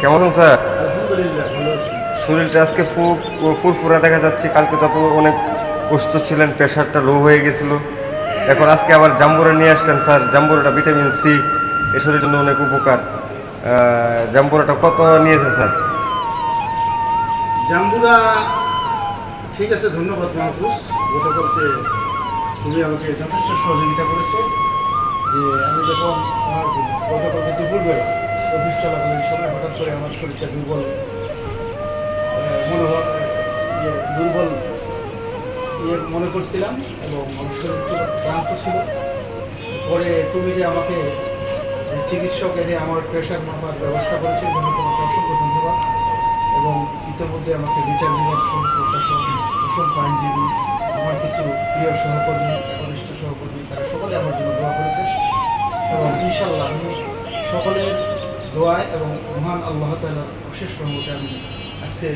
কেমন আছেন, স্যার? শরীরটা আজকে খুব ফুরফুরা দেখা যাচ্ছে। কালকে তো আপনি অনেক অসুস্থ ছিলেন, প্রেশারটা লো হয়ে গেছিল। এখন আজকে আবার জাম্বুরা নিয়ে আসলেন, স্যার। জাম্বুরাটা ভিটামিন সি এ শরীরের জন্য অনেক উপকার। জাম্বুরাটা কত নিয়েছে, স্যার? জাম্বুরা, ঠিক আছে, ধন্যবাদ গতকালকে তুমি আমাকে যথেষ্ট সহযোগিতা করেছ, যে আমি যখন আমার গতকালকে দুপুরবেলা অফিস চলাকালীন সময় হঠাৎ করে আমার শরীরটা দুর্বল মনোভাব আহ, ইয়ে, দুর্বল ইয়ে মনে করছিলাম এবং আমার শরীর খুব ক্লান্ত ছিল। পরে তুমি যে আমাকে চিকিৎসক এনে আমার প্রেশার মাপার ব্যবস্থা করেছে জন্য তোমাকে অসংখ্য ধন্যবাদ এবং ইতিমধ্যে আমাকে বিচার বিভাগ প্রশাসন অসংখ্য আইনজীবী আমার কিছু প্রিয় সহকর্মী ঘনিষ্ঠ সহকর্মী তারা সকলে আমার জন্য দোয়া করেছে এবং ইনশাল্লাহ আমি সকলের দোয়ায় এবং মহান আল্লাহ তালার অশেষ রহমতে আমি আজকে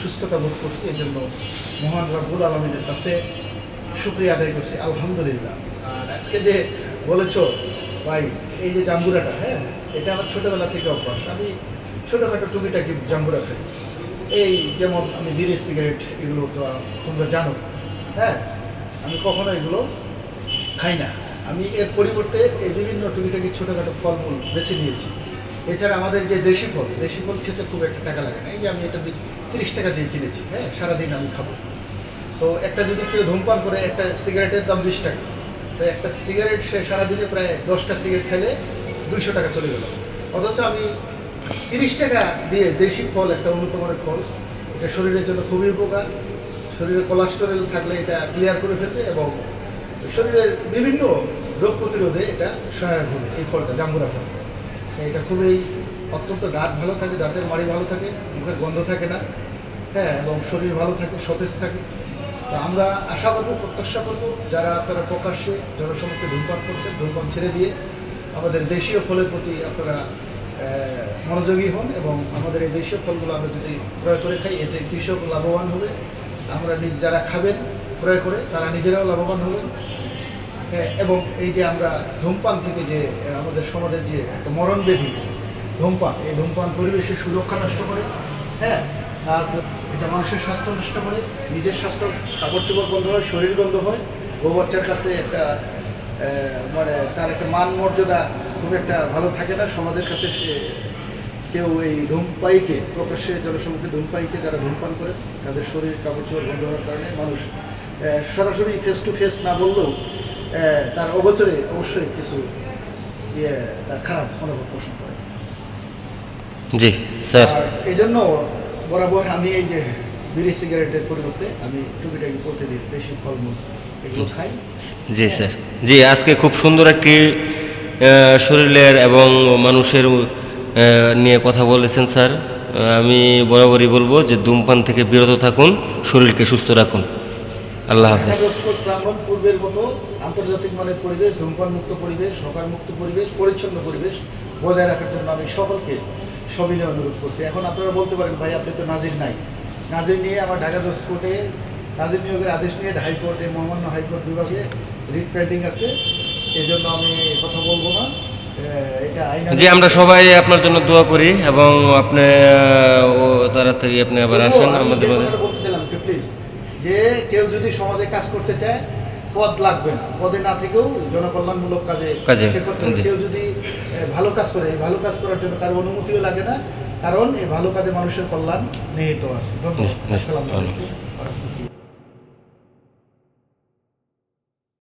সুস্থতা বোধ করছি। এই জন্য মহান রাবুল আলমিনের কাছে শুক্রিয়া আদায় করছি। আলহামদুলিল্লাহ। আর আজকে যে বলেছ, ভাই, এই যে জাম্বুরাটা হ্যাঁ এটা আমার ছোটোবেলা থেকে অভ্যাস। আমি ছোটোখাটো টুকিটাকি জাম্বুরা খাই। এই যেমন আমি বিড়ি, সিগারেট এগুলো তো তোমরা জানো। হ্যাঁ আমি কখনো এগুলো খাই না। আমি এর পরিবর্তে এই বিভিন্ন টুকিটাকি ছোটোখাটো ফলমূল বেছে নিয়েছি। এছাড়া আমাদের যে দেশি ফল দেশি ফল খেতে খুব একটা টাকা লাগে না। এই যে আমি এটা তিরিশ টাকা দিয়ে কিনেছি হ্যাঁ সারাদিন আমি খাব। তো একটা যদি কেউ ধূমপান করে, একটা সিগারেটের দাম বিশ টাকা। তো একটা সিগারেট সে সারাদিনে প্রায় দশটা সিগারেট খেলে দুইশো টাকা চলে গেল। অথচ আমি তিরিশ টাকা দিয়ে দেশি ফল, একটা উন্নত মানের ফল, এটা শরীরের জন্য খুবই উপকার। শরীরে কোলেস্টেরল থাকলে এটা ক্লিয়ার করে ফেলবে এবং শরীরের বিভিন্ন রোগ প্রতিরোধে এটা সহায়ক হবে, এই ফলটা, জাম্বুরা ফল। এটা খুবই অত্যন্ত দাঁত ভালো থাকে, দাঁতের মাড়ি ভালো থাকে, মুখের গন্ধ থাকে না। হ্যাঁ এবং শরীর ভালো থাকে, সতেজ থাকে। তো আমরা আশা করব, প্রত্যাশা করব, যারা আপনারা প্রকাশ্যে জনসমক্ষে ধূমপান করছেন, ধূমপান ছেড়ে দিয়ে আমাদের দেশীয় ফলের প্রতি আপনারা মনোযোগী হন এবং আমাদের এই দেশীয় ফলগুলো আমরা যদি ক্রয় করে খাই, এতে কৃষক লাভবান হবে। আমরা যারা খাবেন ক্রয় করে, তারা নিজেরাও লাভবান হবেন। এবং এই যে আমরা ধূমপান থেকে যে আমাদের সমাজের যে একটা মরণবেধি, ধূমপান, এই ধূমপান পরিবেশের সুরক্ষা নষ্ট করে হ্যাঁ তারপর এটা মানুষের স্বাস্থ্য নষ্ট করে, নিজের স্বাস্থ্য কাপড় চোপড় বন্ধ হয়, শরীর বন্ধ হয়। বউ বাচ্চার কাছে একটা মানে তার একটা মান মর্যাদা খুব একটা ভালো থাকে না। সমাজের কাছে সে কেউ এই ধূমপাইকে প্রকাশ্যে জনসম্মুখে ধূমপাইকে যারা ধূমপান করে, তাদের শরীর কাপড় চোপড় বন্ধ হওয়ার কারণে মানুষ সরাসরি ফেস টু ফেস না বললেও তার অগোচরে অবশ্যই কিছু ইয়ে খারাপ মনোভাব পোষণ করে। জি স্যার। এই জন্য বরাবর আমি এই যে বিড়ি সিগারেটের পরিবর্তে আমি টুকিটাকি প্রতিদিন বেশি ফলমূল এগুলো খাই। জি স্যার। জি আজকে খুব সুন্দর একটি শরীরের এবং মানুষের নিয়ে কথা বলেছেন স্যার। আমি বরাবরই বলব যে ধূমপান থেকে বিরত থাকুন শরীরকে সুস্থ রাখুন। আল্লাহ হাফেজ। প্রাঙ্গণ পূর্বের মতো আন্তর্জাতিক মানের পরিবেশ ধূমপান মুক্ত পরিবেশ হকার মুক্ত পরিবেশ পরিচ্ছন্ন পরিবেশ বজায় রাখার জন্য আমি সকলকে সবিনয় অনুরোধ করছি। এখন আপনারা বলতে পারেন ভাই আপনি তো নাজির নাই। নাজির নিয়ে আমার ঢাকা দশ কোর্টে নাজির নিয়োগের আদেশ নিয়ে হাইকোর্টে মহামান্য হাইকোর্ট বিভাগে রিট পেন্ডিং আছে। এই জন্য আমি কথা বলব না। জি আমরা সবাই আপনার জন্য দোয়া করি এবং আপনি তাড়াতাড়ি আপনি আবার আসেন আমাদের যে কেউ যদি সমাজে কাজ করতে চায় পদ লাগবে না। পদে না থেকেও জনকল্যাণমূলক কাজে। কেউ যদি ভালো কাজ করে এই ভালো কাজ করার জন্য কারও অনুমতিও লাগে না কারণ এই ভালো কাজে মানুষের কল্যাণ নিহিত আছে। ধন্যবাদ। আসসালামু আলাইকুম।